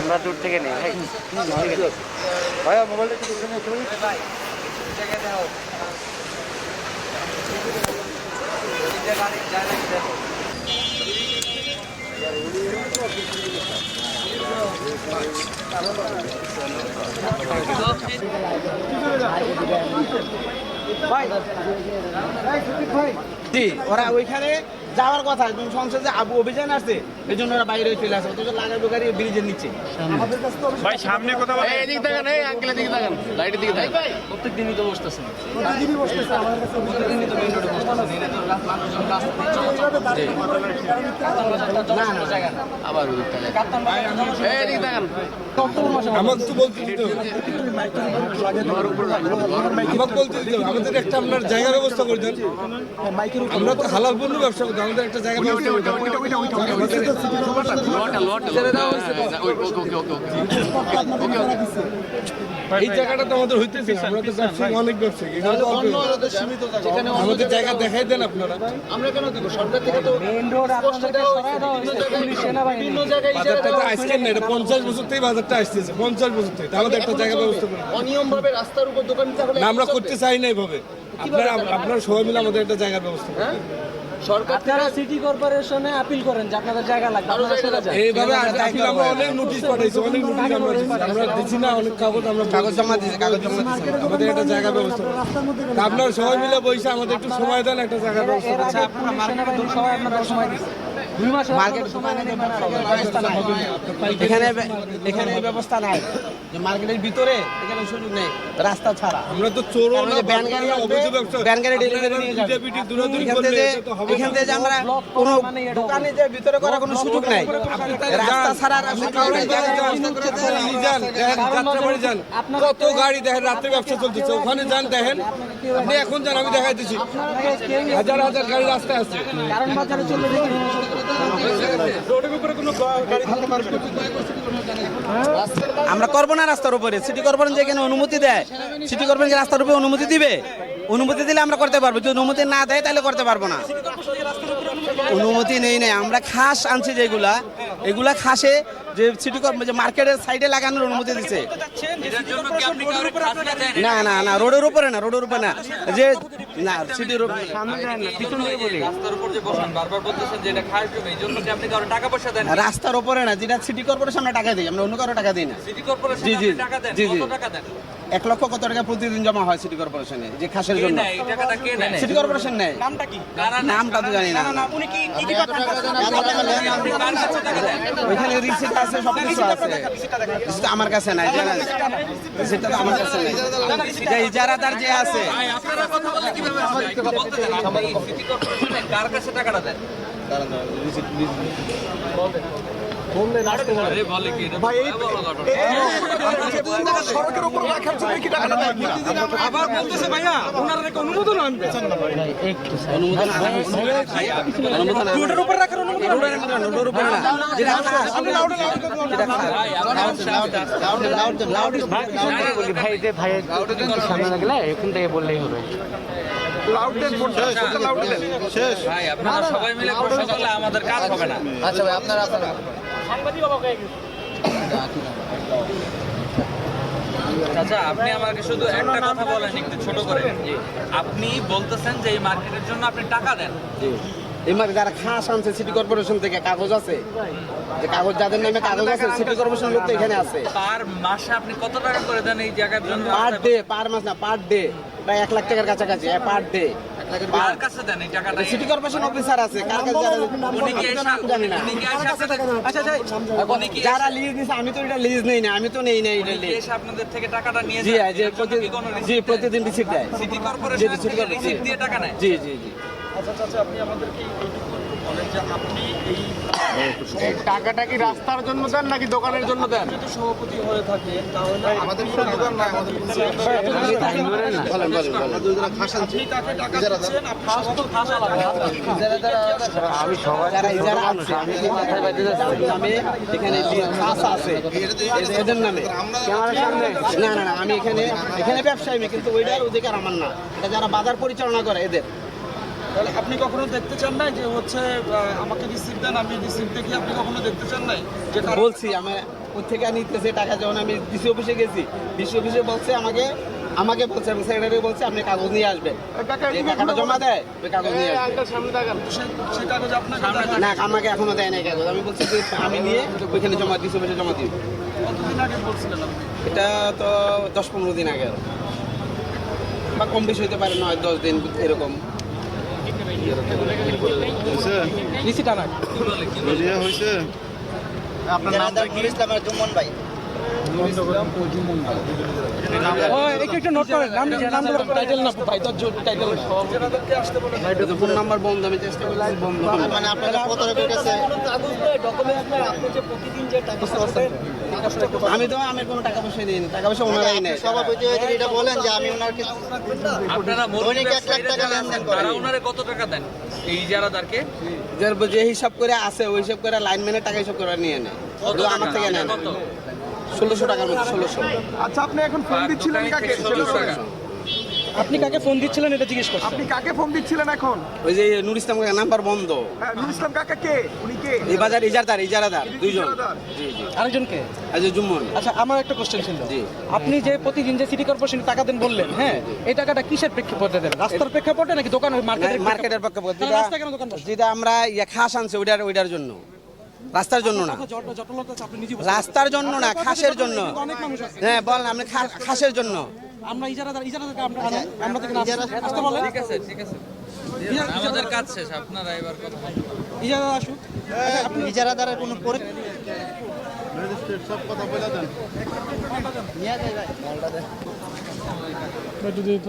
আমরা দূর থেকে নেই ভাই। ভাইয়া মোবাইলটা একটু দেখে নিয়ে চলুন জি ওরা ওইখানে যাওয়ার কথা তুমি সংসদে আবু অভিযান আসছে এই জন্য ওরা বাইরে চলে আসে অথচ লাগাবো গাড়ি ব্রিজের নিচে। ভাই সামনে কথা বলেন এদিকে দেখেন এই আঙ্কেলের দিকে দেখেন লাইটের দিকে দেখেন প্রত্যেক দিনই তো বসতেছে। না না আবার ওদিকটা দেখেন এই এদিকে দেখেন আমাকে তো বলতে দিতে হবে। আমাকে বলতে। আমাদের একটা আপনার জায়গা ব্যবস্থা করে দেন আমরা তো হালাল পণ্য ব্যবসা করতে আমাদের একটা জায়গা আমাদের এই জায়গাটা তো আমাদের হইতেছে আমরা তো ব্যবসায়ী অনেক ব্যবসায়ী আমাদের জায়গা। দেখাই দেন আপনারা। বাজারটা তো আজকে না এটা পঞ্চাশ বছর থেকে বাজারটা আসতেছে। পঞ্চাশ বছর থেকে। তাহলে একটা জায়গা ব্যবস্থা করে। অনিয়ম ভাবে রাস্তার উপর দোকান আমরা করতে চাই না এভাবে। আপনারা আপনারা সবাই মিলে আমাদের একটা জায়গা ব্যবস্থা করেন আপনারা সিটি কর্পোরেশনে আপিল করেন যে আপনাদের জায়গা লাগবে আপনারা সরে যান এইভাবে আপিল আমরা অনেক নোটিশ পাঠাইছি অনেক নোটিশ আমরা না অনেক কাগজ আমরা কাগজ জমা দিয়েছে কাগজ জমা দিয়েছে আমাদের একটা জায়গা ব্যবস্থা। আপনারা সবাই মিলে বসে আমাদের একটু সময় দেন একটা জায়গা ব্যবস্থা আচ্ছা আপনারা আপনাদের সময় মাস মার্কেট এখানে এখানে ব্যবস্থা নাই। যে মার্কেটের ভিতরে এখানে সুযোগ নেই রাস্তা ছাড়া। আমরা তো চোরও কারণ না যে ভ্যান গাড়ি ব্যবসা। গাড়ি ডেলিভারি নিয়ে যাবে। এখান থেকে এটা তো হবে এখান না। থেকে যে আমরা কোনো দোকানে যে ভিতরে করার কোনো সুযোগ নাই। রাস্তা ছাড়া। কত গাড়ি দেখেন রাত্রে ব্যবসা চলতেছে। ওখানে যান দেখেন। আপনি এখন যান আমি দেখাই দিচ্ছি হাজার হাজার গাড়ি রাস্তায় আছে। কারণ বাজারে চলে দেখি আমরা করব না রাস্তার উপরে। সিটি কর্পোরেশন যেখানে অনুমতি দেয় সিটি কর্পোরেশন রাস্তার উপরে অনুমতি দিবে? অনুমতি দিলে আমরা করতে পারব। যদি অনুমতি না দেয় তাহলে করতে পারব না। অনুমতি নেই নেই। আমরা খাস আনছি যেগুলা। এগুলা খাসে যে সিটি যে মার্কেটের সাইডে লাগানোর অনুমতি দিছে। না না না। রোডের উপরে না রোডের উপরে না। যে না সিটির রাস্তার উপর যে বসান বারবার বলতেছেন যে এটা খাস জমি এই জন্য আপনি কারও টাকা পয়সা দেন রাস্তার উপরে না যেটা সিটি কর্পোরেশন আমরা টাকা দিই আমরা অন্য কারও টাকা দিই না। সিটি কর্পোরেশন জি, জি, টাকা দেন জি, জি। কত টাকা দেন? এক লক্ষ কত টাকা প্রতিদিন জমা হয় সিটি কর্পোরেশনে যে খাসের জন্য? কে সিটি কর্পোরেশন নেয়। নামটা কি? নামটা তো জানি না। ওইখানে রিসিট আছে সব কিছু আছে। রিসিট আমার কাছে নাই জানা রিসিটটা তো আমার কাছে নাই। যে ইজারাদার যে আছে। আপনারা কথা বললে কীভাবে ভাই এখান থেকে বললেই হবে। ভাই আপনারা সবাই মিলে প্রশ্ন করলে আমাদের কাজ হবে না। আচ্ছা ভাই আপনারা আপনারা আচ্ছা আপনি আমাকে শুধু একটা কথা বলেন একটু ছোট করে। আপনি বলতেছেন যে এই মার্কেটের জন্য আপনি টাকা দেন। এই মার্কে যারা খাস আনছে সিটি কর্পোরেশন থেকে কাগজ আছে। যে কাগজ যাদের নামে কাগজ আছে সিটি কর্পোরেশন লোক তো এখানে আছে। পার মাসে আপনি কত টাকা করে দেন এই জায়গার জন্য? পার ডে পার মাস না পার ডে। প্রায় এক লাখ টাকার কাছাকাছি পার ডে কার কাছে দেন এই টাকাটা। সিটি কর্পোরেশন অফিসার আছে কার কাছে উনি কি জানি না উনি কি আচ্ছা আচ্ছা যারা লিজ দিছে আমি তো এটা লিজ নেই না আমি তো নেই না এটা লিজ আপনাদের থেকে টাকাটা নিয়ে জি জি প্রতিদিন রিসিট দেয়। সিটি কর্পোরেশন থেকে রিসিট দিয়ে টাকা নেয়? জি জি জি। টাকাটা কি রাস্তার জন্য দেন নাকি দোকানের জন্য দেন? বলেন বলেন বলেন। আমি সবাই যারা ইজারা আছে আমি এখানে আছে। এদের- এদের নামে। না না না আমি এখানে এখানে ব্যবসায়ী কিন্তু ওইটার অধিকার আমার না। এটা যারা বাজার পরিচালনা করে এদের। তাহলে আপনি কখনো দেখতে চান না যে হচ্ছে আমাকে রিসিভ দেন আমি রিসিভ দেখি আপনি কখনো দেখতে চান নাই? যে বলছি আমি ওর থেকে নিতেছে টাকা? যখন আমি ডিসি অফিসে গেছি ডিসি অফিসে বলছে আমাকে আমাকে বলছে এবং সেক্রেটারি বলছে আপনি কাগজ নিয়ে আসবেন। যে টাকাটা জমা দেয় ওই কাগজ নিয়ে আসবেন না আমাকে এখনও দেয় নাই কাগজ। আমি বলছি যে আমি নিয়ে ওইখানে জমা ডিসি অফিসে জমা দিই। কতদিন আগে বলছিলেন আপনি? এটা তো দশ পনেরো দিন আগে। বা কম বেশি হতে পারে নয় দশ দিন এরকম। বিয়ে হয়েছে আপনার নাম ও একটু একটু নোট নাম নাম টাইটেল না ভাই ফোন নাম্বার বন্ধ আমি চেষ্টা বন্ধ মানে আপনারা কত কাছে আমি তো আমি কোনো টাকা পয়সা দিইনি টাকা পয়সা ওনারাই নেয়। সভাপতি এটা বলেন যে আমি ওনাকে আপনারা মুরগি ব্যবসায়ীরা যারা আছেন, তারা ওনারে কত টাকা দেন? এই ইজারাদারকে? যার যে হিসাব করে আছে ওই হিসাব করে লাইনম্যানের টাকা হিসাব করে নিয়ে নেয়। কত আমার থেকে নেয় কত? ষোলোশো টাকার মতো ষোলোশো। আচ্ছা আপনি এখন ফোন দিচ্ছিলেন কাকে? ষোলোশো টাকা। আপনি কাকে ফোন দিচ্ছিলেন এটা জিজ্ঞেস করছেন আপনি কাকে ফোন দিচ্ছিলেন এখন? ওই যে নুর ইসলাম কাকার নাম্বার বন্ধ। হ্যাঁ নুর ইসলাম কাকা কে? উনি কে? এই বাজার ইজারদার ইজারাদার দুইজন। জি জি। আরেকজনকে আজ জুম্মন। আচ্ছা আমার একটা কোশ্চেন ছিল। জি। আপনি যে প্রতিদিন যে সিটি কর্পোরেশনে টাকা দেন বললেন হ্যাঁ এই টাকাটা কিসের প্রেক্ষাপটে দেন? রাস্তার প্রেক্ষাপটে নাকি দোকান মার্কেটের মার্কেটের পক্ষে তাহলে রাস্তায় কেন দোকান? যেটা আমরা ইয়া খাস আনছে ওইটার ওইটার জন্য। রাস্তার জন্য না। রাস্তার জন্য না খাসের জন্য। অনেক মানুষ আছে। হ্যাঁ বলেন আপনি খাসের জন্য। আমরা ইজারাদার ইজারাদারকে আমরা আমরা থেকে আসতে- বলেন ঠিক আছে ঠিক আছে। আমাদের কাজ শেষ। আপনারা এবার কথা বলুন। ইজারাদার আসুক। আচ্ছা, আপনি ইজারাদারের কোনো সব কথা বলে দেন। ধরেন ডাক্তার ডাক্তার করে দেন, আমি করে দেন,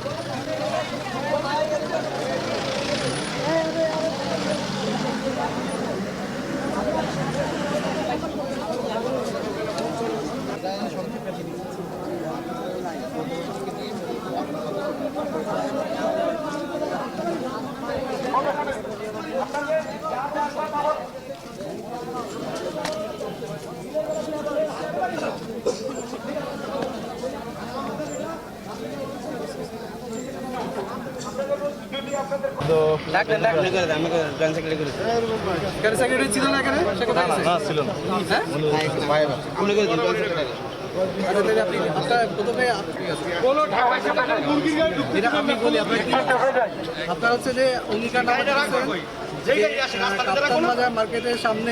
দেন। সেক্রেটারি ছিল না এখানে সে কোথায় আছে? না ছিল না আপনি করে দিন, জয়েন্ট সেক্রেটারি। আপনার হচ্ছে যে অঙ্গীকার মার্কেটের সামনে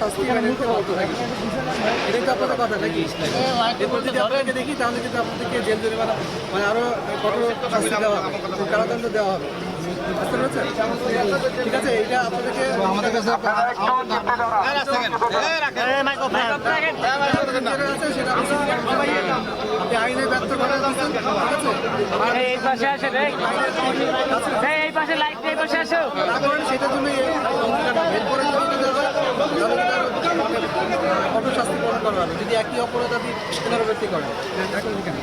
শাস্তি মেনে নিতে বলতে থাকি এটাই তো আপনাদের কথা নাকি? এরপর যদি আপনাকে দেখি তাহলে কিন্তু আপনাদেরকে জেল জরিমানা মানে আরও কঠোর শাস্তি দেওয়া হবে। কারাদণ্ড দেওয়া হবে। ঠিক আছে এটা আপনাদেরকে আমাদের কাছে আপনি আইনে ব্যর্থ করার দিচ্ছেন এই পাশে আসে এই পাশে লাইট এই পাশে আসো। সেটার করে যদি দিতে হয়, তাহলে এটা কঠোর শাস্তি প্রদান করা হবে যদি একই অপরাধ আপনি পুনরাবৃত্তি এখানে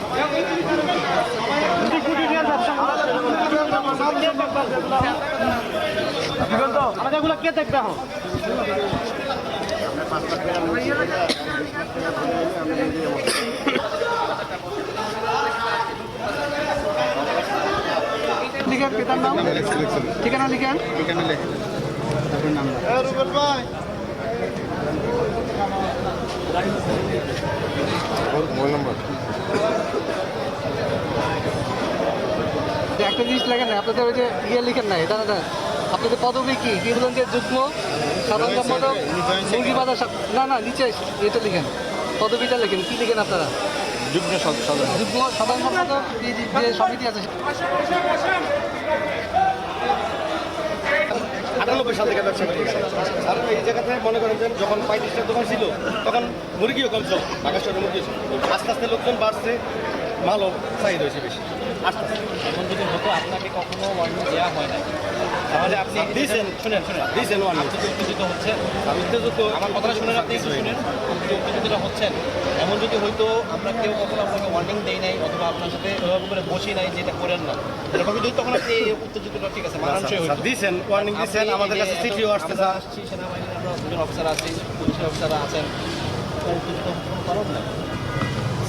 আমাদের এগুলো কে দেখবে এখন লিখেন। পিতার নাম ঠিকানা লিখেন? এখানে লেখে তারপর নাম মোবাইল নম্বর একটা জিনিস লেখেন না আপনাদের ওই যে ইয়ে লিখেন না এটা না আপনাদের পদবি কি? কি যে যুগ্ম সাধারণ সম্পাদক মুরগি বাজার না না নিচে এটা লিখেন। পদবিটা লিখেন কি লিখেন আপনারা? যুগ্ম যুগ্ম সাধারণ সম্পাদক যে সমিতি আছে আটানব্বই সাল থেকে ব্যবসা করে আর এই জায়গাতে মনে করেন যে যখন পঁয়ত্রিশটা দোকান ছিল, তখন মুরগিও কম ছিল, ঢাকা শহরে মুরগি ছিল। আস্তে আস্তে লোকজন বাড়ছে, মালও চাহিদা হয়েছে বেশি। আস্তে আস্তে যদি হতো আপনাকে কখনো ওয়ার্নিং দেওয়া হয় না তাহলে আপনি দিয়েছেন। শুনেন শুনেন। দিয়েছেন যে উত্তেজিত হচ্ছেন উত্তেজিত আমার কথাটা শুনেন আপনি একটু শুনেন। আপনি উত্তেজিত হচ্ছেন এমন যদি হয়তো আমরা কেউ কখনো আপনাকে ওয়ার্নিং দেই নাই অথবা আপনার সাথে ওইভাবে করে বসি নাই যেটা করেন না। এরকম যদি তখন আপনি উত্তেজিতটা ঠিক আছে মানানসই হইতো। দিয়েছেন ওয়ার্নিং দিয়েছেন আমাদের কাছে চিঠিও আসছে আমরা আসছি সেনাবাহিনীর আমরা দুজন অফিসার আছি পুলিশের অফিসার আছেন। উত্তেজিত কারণ নাই।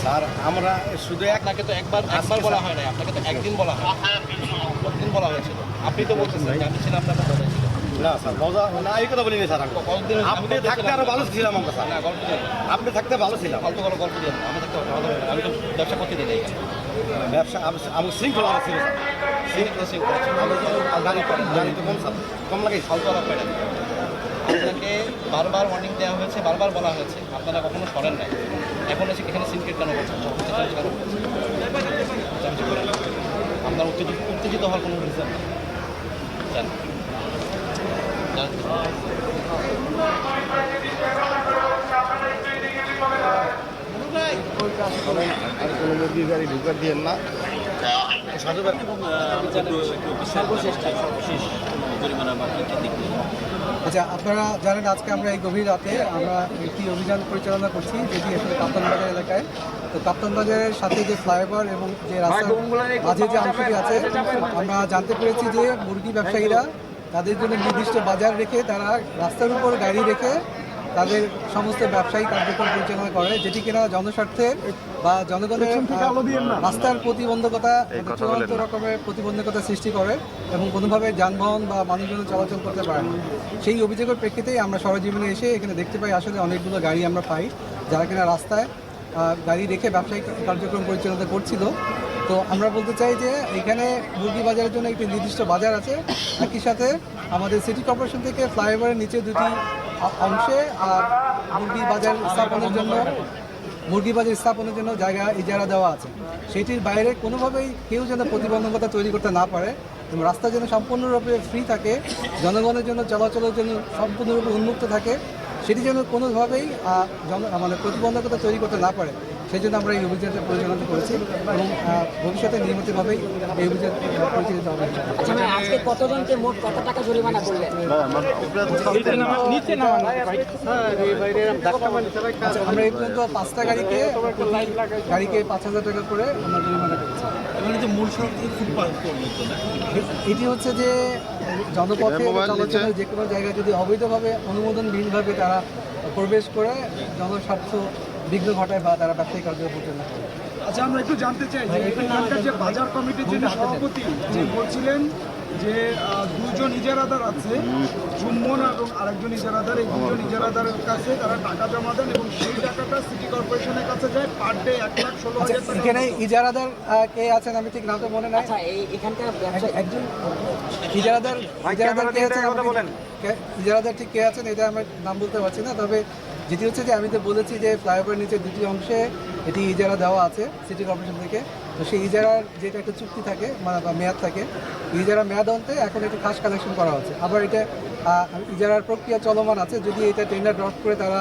স্যার আমরা শুধু এক আপনাকে তো একবার একবার বলা হয় নাই আপনাকে তো একদিন বলা হয়। কতদিন বলা হয়েছিল। আপনি তো বলতেছেন যে আমি ছিলাম আপনার কথা ছিল না স্যার মজা না। এই কথা বলিনি স্যার আমি। কতদিন আপনি থাকতে আরও ভালো ছিলাম আমরা স্যার। না গল্প দিন। আপনি থাকতে ভালো ছিলাম। কোনো গল্প আমি থাকতে ভালো আমি তো ব্যবসা করতে দিই ব্যবসা আমি- শৃঙ্খলা ছিল কম লাগে। ফালতু আলাপ আপনাকে বারবার ওয়ার্নিং দেওয়া হয়েছে বারবার বলা হয়েছে। আপনারা কখনো সরেন নাই। এখন এসে এখানে সিনক্রেট কেন করছেন। আপনার উত্তেজিত উত্তেজিত হওয়ার কোনো রিজন নেই। আর কোনো মুরগির গাড়ি ঢুকার দিয়ে না। আচ্ছা আপনারা জানেন আজকে আমরা এই গভীর রাতে আমরা একটি অভিযান পরিচালনা করছি যেটি আসলে কাপ্তান বাজার এলাকায়। তো কাপ্তান বাজারের সাথে যে ফ্লাইওভার এবং যে রাস্তার মাঝে যে অংশটি আছে আমরা জানতে পেরেছি যে মুরগি ব্যবসায়ীরা তাদের জন্য নির্দিষ্ট বাজার রেখে তারা রাস্তার উপর গাড়ি রেখে তাদের সমস্ত ব্যবসায়ী কার্যক্রম পরিচালনা করে যেটি কিনা জনস্বার্থে বা জনগণের রাস্তার প্রতিবন্ধকতা চূড়ান্ত রকমের প্রতিবন্ধকতা সৃষ্টি করে এবং কোনোভাবে যানবাহন বা মানুষজন চলাচল করতে পারে না। সেই অভিযোগের প্রেক্ষিতেই আমরা সরজীবনে এসে এখানে দেখতে পাই আসলে অনেকগুলো গাড়ি আমরা পাই যারা কিনা রাস্তায় গাড়ি রেখে ব্যবসায়িক কার্যক্রম পরিচালনা করছিল। তো আমরা বলতে চাই যে এখানে মুরগি বাজারের জন্য একটি নির্দিষ্ট বাজার আছে। একই সাথে আমাদের সিটি কর্পোরেশন থেকে ফ্লাইওভারের নিচে দুটি অংশে, আর মুরগি বাজার স্থাপনের জন্য, মুরগি বাজার স্থাপনের জন্য জায়গা ইজারা দেওয়া আছে। সেটির বাইরে কোনোভাবেই কেউ যেন প্রতিবন্ধকতা তৈরি করতে না পারে। এবং রাস্তা যেন সম্পূর্ণরূপে ফ্রি থাকে, জনগণের জন্য চলাচলের জন্য সম্পূর্ণরূপে উন্মুক্ত থাকে। সেটি যেন কোনোভাবেই মানে প্রতিবন্ধকতা তৈরি করতে না পারে। সেই জন্য আমরা এই অভিযানটা পরিচালনা করেছি এবং ভবিষ্যতে নিয়মিতভাবেই এই অভিযান পরিচালিত হবে। আচ্ছা আজকে কতজনকে মোট কত টাকা জরিমানা করলেন? আচ্ছা, আমরা এই পর্যন্ত পাঁচটা গাড়িকে গাড়িকে পাঁচ হাজার টাকা করে আমরা জরিমানা করেছি। এটি হচ্ছে যে জনপথে চলাচলের যে কোনো জায়গায় যদি অবৈধভাবে অনুমোদনবিহীনভাবে তারা প্রবেশ করে জনস্বার্থ বিঘ্ন ঘটায় বা তারা ব্যবসায়ী কার্যক্রম পরিচালনা করে আচ্ছা আমরা একটু জানতে চাই যে এখানকার যে বাজার কমিটির যিনি সভাপতি যে বলছিলেন যে দুজন ইজারাদার আছে চুম্বন এবং আরেকজন ইজারাদার এই দুজন ইজারাদারের কাছে তারা টাকা জমা দেন এবং সেই টাকাটা সিটি কর্পোরেশনের কাছে যায় পার ডে এক লাখ ষোলো আচ্ছা হাজার এখানে ইজারাদার কে আছেন আমি ঠিক নামটা মনে নাই। আচ্ছা এখানকার একজন ইজারাদার ইজারাদার কে আছেন বলেন। ইজারাদার ঠিক কে আছেন এটা আমার নাম বলতে পারছি না তবে যেটি হচ্ছে যে আমি তো বলেছি যে ফ্লাইওভার নিচে দুটি অংশে এটি ইজারা দেওয়া আছে সিটি কর্পোরেশন থেকে। তো সেই ইজারার যেটা একটা চুক্তি থাকে মানে বা মেয়াদ থাকে ইজারা মেয়াদ অন্তে এখন একটি খাস কালেকশন করা হচ্ছে। আবার এটা ইজারার প্রক্রিয়া চলমান আছে। যদি এটা টেন্ডার ড্রপ করে তারা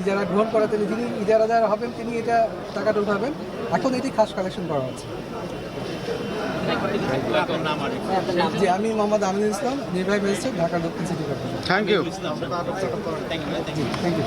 ইজারা গ্রহণ করে তাহলে যিনি ইজারাদার হবেন তিনি এটা টাকাটা উঠাবেন। এখন এটি খাস কালেকশন করা হচ্ছে। জি আমি মোহাম্মদ আমিনুল ইসলাম নির্বাহী ম্যাজিস্ট্রেট ঢাকা দক্ষিণ city corporation. Thank you thank you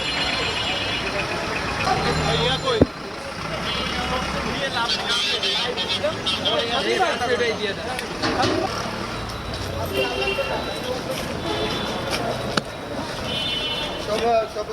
সব সব